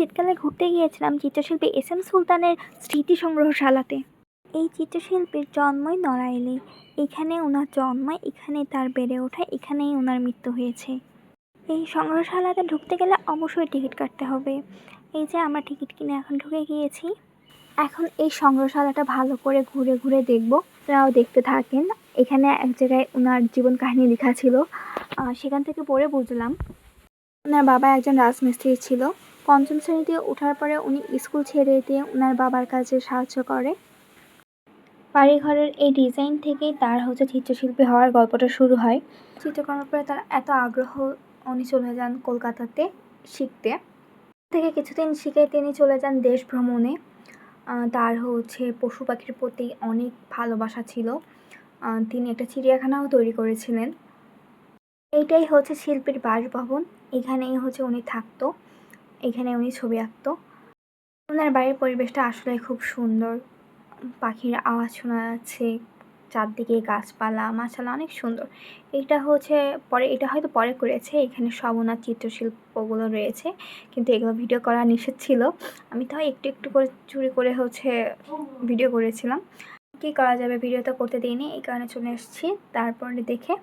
শীতকালে ঘুরতে গিয়েছিলাম চিত্রশিল্পী এস এম সুলতানের স্মৃতি সংগ্রহশালাতে এই চিত্রশিল্পীর জন্মই নড়াইলে। এখানে ওনার জন্ম, এখানে তার বেড়ে ওঠা, এখানেই ওনার মৃত্যু হয়েছে। এই সংগ্রহশালাতে ঢুকতে গেলে অবশ্যই টিকিট কাটতে হবে। এই যে আমরা টিকিট কিনে এখন ঢুকে গিয়েছি। এখন এই সংগ্রহশালাটা ভালো করে ঘুরে ঘুরে দেখব। আপনারাও দেখতে থাকেন। এখানে এক জায়গায় ওনার জীবন কাহিনী লেখা ছিল। সেখান থেকে পড়ে বুঝলাম। ওনার বাবা একজন রাজমিস্ত্রি ছিল। পঞ্চম শ্রেণীতে ওঠার পরে উনি স্কুল ছেড়ে দিয়ে ওনার বাবার কাজে সাহায্য করে। বাড়িঘরের এই ডিজাইন থেকেই তার হচ্ছে চিত্রশিল্পী হওয়ার গল্পটা শুরু হয়। চিত্রকর্মের পরে তার এত আগ্রহ উনি চলে যান কলকাতাতে শিখতে। থেকে কিছুদিন শিখে তিনি চলে যান দেশ ভ্রমণে। তার হচ্ছে পশু পাখির প্রতি অনেক ভালোবাসা ছিল। তিনি একটা চিড়িয়াখানাও তৈরি করেছিলেন। এইটাই হচ্ছে শিল্পীর বাসভবন। এখানেই হচ্ছে উনি থাকতো। এখানে উনি ছবি আঁকত। ওনার বাড়ির পরিবেশটা আসলে খুব সুন্দর। পাখির আওয়াজ শোনা যাচ্ছে, চারদিকে গাছপালা, মাছালা অনেক সুন্দর। এটা হচ্ছে পরে, এটা হয়তো পরে করেছে, এখানে সব ওনার চিত্রশিল্পগুলো রয়েছে, কিন্তু এগুলো ভিডিও করা নিষেধ ছিল। আমি তাও একটু একটু করে চুরি করে হচ্ছে ভিডিও করেছিলাম। কী করা যাবে? ভিডিও তো করতে দিইনি, এই কারণে চলে এসেছি। তারপরে দেখে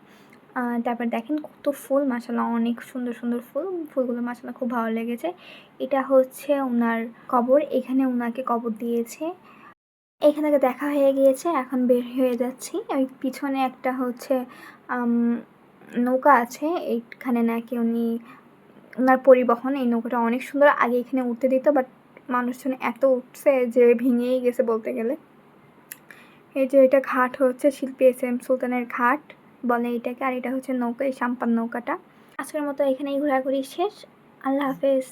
তারপর দেখেন কত ফুল মাসাল্লাহ অনেক সুন্দর সুন্দর ফুল। ফুলগুলো মাসাল্লাহ খুব ভালো লেগেছে। এটা হচ্ছে ওনার কবর। এখানে ওনাকে কবর দিয়েছে। এখান দেখা হয়ে গিয়েছে, এখন বের হয়ে যাচ্ছি। ওই পিছনে একটা হচ্ছে নৌকা আছে। এইখানে নাকি উনি ওনার পরিবহন, এই নৌকাটা অনেক সুন্দর। আগে এখানে উঠতে দিত, বাট মানুষজন এত উঠছে যে ভেঙেই গেছে বলতে গেলে। এই যে এটা ঘাট হচ্ছে শিল্পী এস এম সুলতানের ঘাট। বলে এটাকে, আর এটা হচ্ছে নৌকা, এই সাম্পান নৌকাটা। আজকের মতো এখানেই ঘোরাঘুরি শেষ। আল্লাহ হাফেজ।